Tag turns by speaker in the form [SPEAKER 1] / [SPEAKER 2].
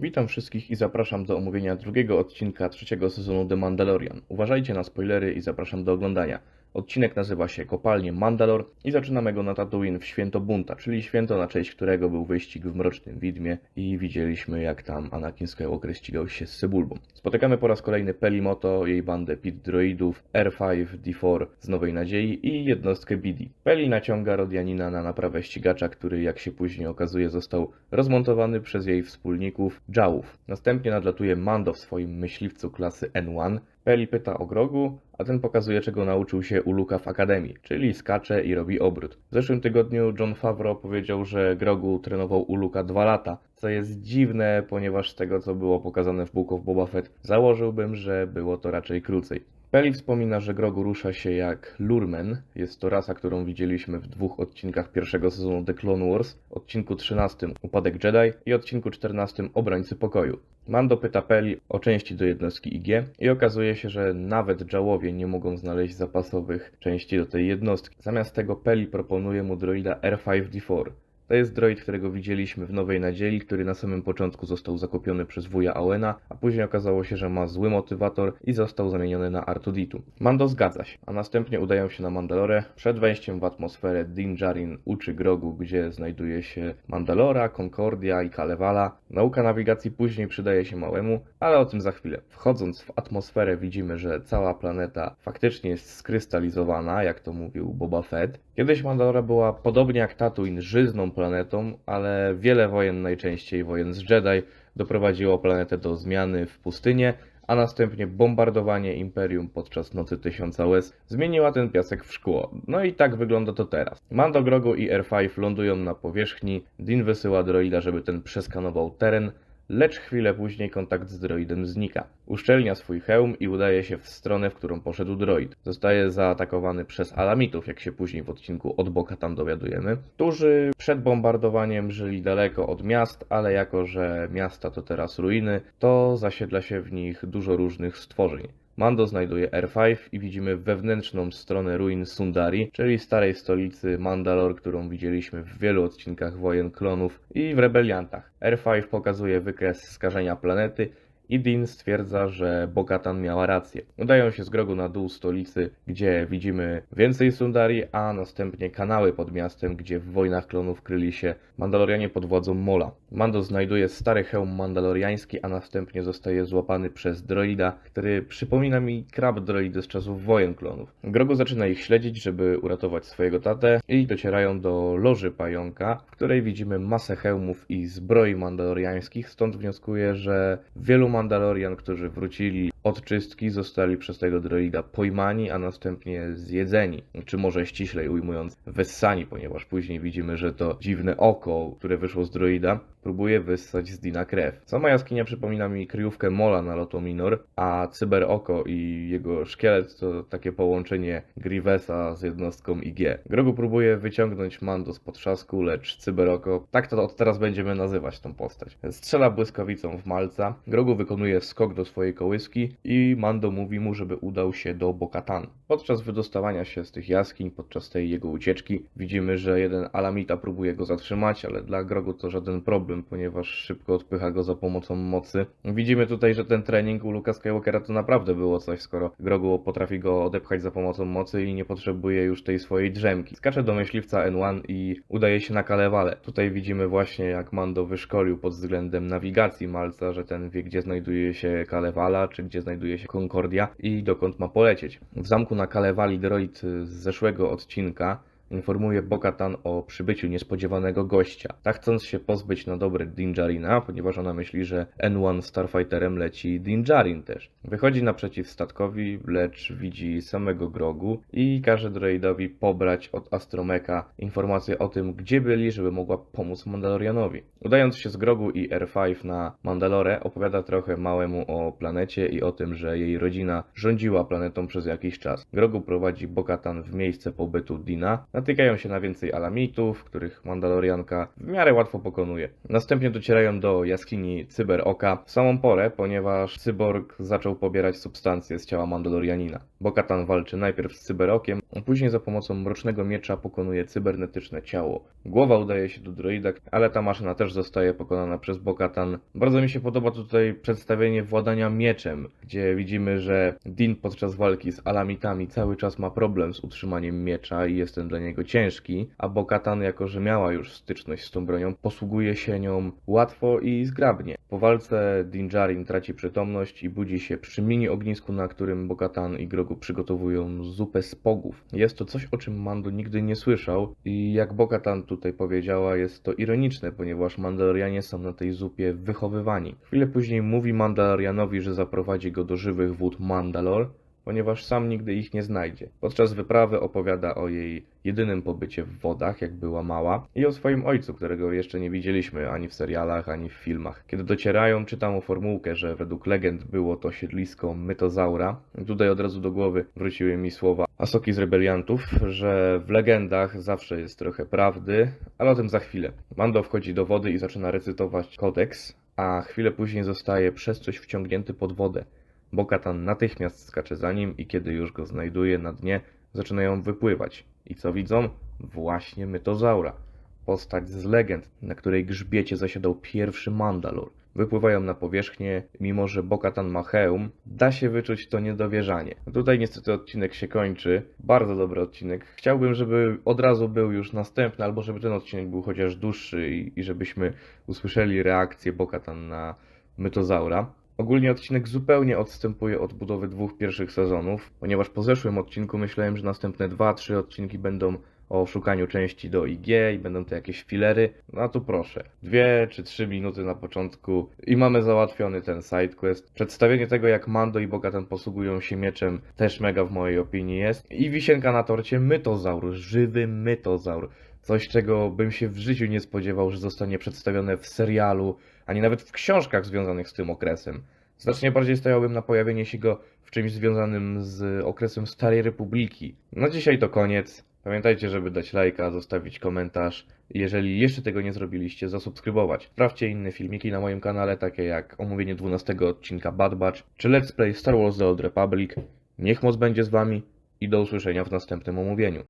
[SPEAKER 1] Witam wszystkich i zapraszam do omówienia drugiego odcinka trzeciego sezonu The Mandalorian. Uważajcie na spoilery i zapraszam do oglądania. Odcinek nazywa się Kopalnie Mandalor i zaczynamy go na Tatooine w święto Bunta, czyli święto na cześć którego był wyścig w Mrocznym Widmie i widzieliśmy jak tam Anakin Skywalker ścigał się z Cebulbą. Spotykamy po raz kolejny Pelimoto, jej bandę pit droidów, R5-D4 z Nowej Nadziei i jednostkę BD. Peli naciąga Rodianina na naprawę ścigacza, który jak się później okazuje został rozmontowany przez jej wspólników Jałów. Następnie nadlatuje Mando w swoim myśliwcu klasy N1, Peli pyta o Grogu, a ten pokazuje czego nauczył się u Luka w Akademii, czyli skacze i robi obrót. W zeszłym tygodniu John Favreau powiedział, że Grogu trenował u Luka dwa lata, co jest dziwne, ponieważ z tego co było pokazane w Book of Boba Fett, założyłbym, że było to raczej krócej. Peli wspomina, że Grogu rusza się jak Lurmen. Jest to rasa, którą widzieliśmy w dwóch odcinkach pierwszego sezonu The Clone Wars, odcinku 13 Upadek Jedi i odcinku 14 Obrońcy Pokoju. Mando pyta Peli o części do jednostki IG i okazuje się, że nawet Jałowie nie mogą znaleźć zapasowych części do tej jednostki. Zamiast tego Peli proponuje mu droida R5-D4. To jest droid, którego widzieliśmy w Nowej Nadziei, który na samym początku został zakupiony przez wuja Owena, a później okazało się, że ma zły motywator i został zamieniony na Artuditu. Mando zgadza się, a następnie udają się na Mandalore. Przed wejściem w atmosferę Din Djarin uczy Grogu, gdzie znajduje się Mandalora, Concordia i Kalevala. Nauka nawigacji później przydaje się małemu, ale o tym za chwilę. Wchodząc w atmosferę widzimy, że cała planeta faktycznie jest skrystalizowana, jak to mówił Boba Fett. Kiedyś Mandalora była podobnie jak Tatooine żyzną planetą, ale wiele wojen, najczęściej wojen z Jedi, doprowadziło planetę do zmiany w pustynię, a następnie bombardowanie Imperium podczas Nocy Tysiąca Łez zmieniła ten piasek w szkło. No i tak wygląda to teraz. Mando, Grogu i R5 lądują na powierzchni, Din wysyła droida, żeby ten przeskanował teren, lecz chwilę później kontakt z droidem znika. Uszczelnia swój hełm i udaje się w stronę, w którą poszedł droid. Zostaje zaatakowany przez Alamitów, jak się później w odcinku od boka tam dowiadujemy, którzy przed bombardowaniem żyli daleko od miast, ale jako że miasta to teraz ruiny, to zasiedla się w nich dużo różnych stworzeń. Mando znajduje R5 i widzimy wewnętrzną stronę ruin Sundari, czyli starej stolicy Mandalor, którą widzieliśmy w wielu odcinkach Wojen Klonów i w Rebeliantach. R5 pokazuje wykres skażenia planety i Din stwierdza, że Bogatan miała rację. Udają się z Grogu na dół stolicy, gdzie widzimy więcej Sundari, a następnie kanały pod miastem, gdzie w wojnach klonów kryli się Mandalorianie pod władzą Mola. Mando znajduje stary hełm mandaloriański, a następnie zostaje złapany przez droida, który przypomina mi krab droidy z czasów wojen klonów. Grogu zaczyna ich śledzić, żeby uratować swojego tatę i docierają do loży pająka, w której widzimy masę hełmów i zbroi mandaloriańskich, stąd wnioskuję, że wielu Mandalorian, którzy wrócili od czystki, zostali przez tego droida pojmani, a następnie zjedzeni. Czy może ściślej ujmując, wessani, ponieważ później widzimy, że to dziwne oko, które wyszło z droida, próbuje wyssać z Dina krew. Sama jaskinia przypomina mi kryjówkę Mola na Loto Minor, a Cyber Oko i jego szkielet to takie połączenie Grievesa z jednostką IG. Grogu próbuje wyciągnąć Mando z potrzasku, lecz Cyber Oko, tak to od teraz będziemy nazywać tą postać. Strzela błyskawicą w malca, Grogu wykonuje skok do swojej kołyski i Mando mówi mu, żeby udał się do Bokatan. Podczas wydostawania się z tych jaskiń, podczas tej jego ucieczki, widzimy, że jeden Alamita próbuje go zatrzymać, ale dla Grogu to żaden problem, ponieważ szybko odpycha go za pomocą mocy. Widzimy tutaj, że ten trening u Luka Skywalkera to naprawdę było coś, skoro Grogu potrafi go odepchać za pomocą mocy i nie potrzebuje już tej swojej drzemki. Skacze do myśliwca N1 i udaje się na Kalewale. Tutaj widzimy właśnie, jak Mando wyszkolił pod względem nawigacji Malca, że ten wie, gdzie znajduje się Kalewala, czy gdzie znajduje się Concordia i dokąd ma polecieć. W zamku na Kalewali droid z zeszłego odcinka informuje Bokatan o przybyciu niespodziewanego gościa. Tak chcąc się pozbyć na dobre Din Djarina, ponieważ ona myśli, że N1 Starfighterem leci Din Djarin też. Wychodzi naprzeciw statkowi, lecz widzi samego Grogu i każe droidowi pobrać od Astromeka informacje o tym, gdzie byli, żeby mogła pomóc Mandalorianowi. Udając się z Grogu i R5 na Mandalore, opowiada trochę małemu o planecie i o tym, że jej rodzina rządziła planetą przez jakiś czas. Grogu prowadzi Bokatan w miejsce pobytu Dina, natykają się na więcej alamitów, których Mandalorianka w miarę łatwo pokonuje. Następnie docierają do jaskini Cyberoka w samą porę, ponieważ cyborg zaczął pobierać substancje z ciała Mandalorianina. Bo-Katan walczy najpierw z Cyberokiem, a później za pomocą mrocznego miecza pokonuje cybernetyczne ciało. Głowa udaje się do droida, ale ta maszyna też zostaje pokonana przez Bo-Katan. Bardzo mi się podoba tutaj przedstawienie władania mieczem, gdzie widzimy, że Din podczas walki z alamitami cały czas ma problem z utrzymaniem miecza i jest ten dla niego ciężki, a Bo-Katan, jako że miała już styczność z tą bronią, posługuje się nią łatwo i zgrabnie. Po walce Din Djarin traci przytomność i budzi się przy mini ognisku, na którym Bo-Katan i Grogu przygotowują zupę z pogów. Jest to coś, o czym Mando nigdy nie słyszał i jak Bo-Katan tutaj powiedziała, jest to ironiczne, ponieważ Mandalorianie są na tej zupie wychowywani. Chwilę później mówi Mandalorianowi, że zaprowadzi go do żywych wód Mandalor, ponieważ sam nigdy ich nie znajdzie. Podczas wyprawy opowiada o jej jedynym pobycie w wodach, jak była mała, i o swoim ojcu, którego jeszcze nie widzieliśmy ani w serialach, ani w filmach. Kiedy docierają, czytam o formułkę, że według legend było to siedlisko mytozaura. Tutaj od razu do głowy wróciły mi słowa Asoki z rebeliantów, że w legendach zawsze jest trochę prawdy, ale o tym za chwilę. Mando wchodzi do wody i zaczyna recytować kodeks, a chwilę później zostaje przez coś wciągnięty pod wodę. Bo-Katan natychmiast skacze za nim i kiedy już go znajduje na dnie, zaczynają wypływać. I co widzą? Właśnie mytozaura. Postać z legend, na której grzbiecie zasiadał pierwszy Mandalor. Wypływają na powierzchnię, mimo że Bo-Katan ma hełm, da się wyczuć to niedowierzanie. Tutaj niestety odcinek się kończy. Bardzo dobry odcinek. Chciałbym, żeby od razu był już następny, albo żeby ten odcinek był chociaż dłuższy i, i żebyśmy usłyszeli reakcję Bo-Katan na mytozaura. Ogólnie odcinek zupełnie odstępuje od budowy dwóch pierwszych sezonów, ponieważ po zeszłym odcinku myślałem, że następne dwa, trzy odcinki będą o szukaniu części do IG i będą to jakieś filery. No a tu proszę, dwie czy trzy minuty na początku i mamy załatwiony ten sidequest. Przedstawienie tego, jak Mando i Bogatan posługują się mieczem, też mega w mojej opinii jest. I wisienka na torcie, mytozaur, żywy mytozaur. Coś, czego bym się w życiu nie spodziewał, że zostanie przedstawione w serialu, ani nawet w książkach związanych z tym okresem. Znacznie bardziej stawiałbym na pojawienie się go w czymś związanym z okresem Starej Republiki. Na dzisiaj to koniec. Pamiętajcie, żeby dać lajka, zostawić komentarz. Jeżeli jeszcze tego nie zrobiliście, zasubskrybować. Sprawdźcie inne filmiki na moim kanale, takie jak omówienie 12 odcinka Bad Batch, czy Let's Play Star Wars The Old Republic. Niech moc będzie z wami i do usłyszenia w następnym omówieniu.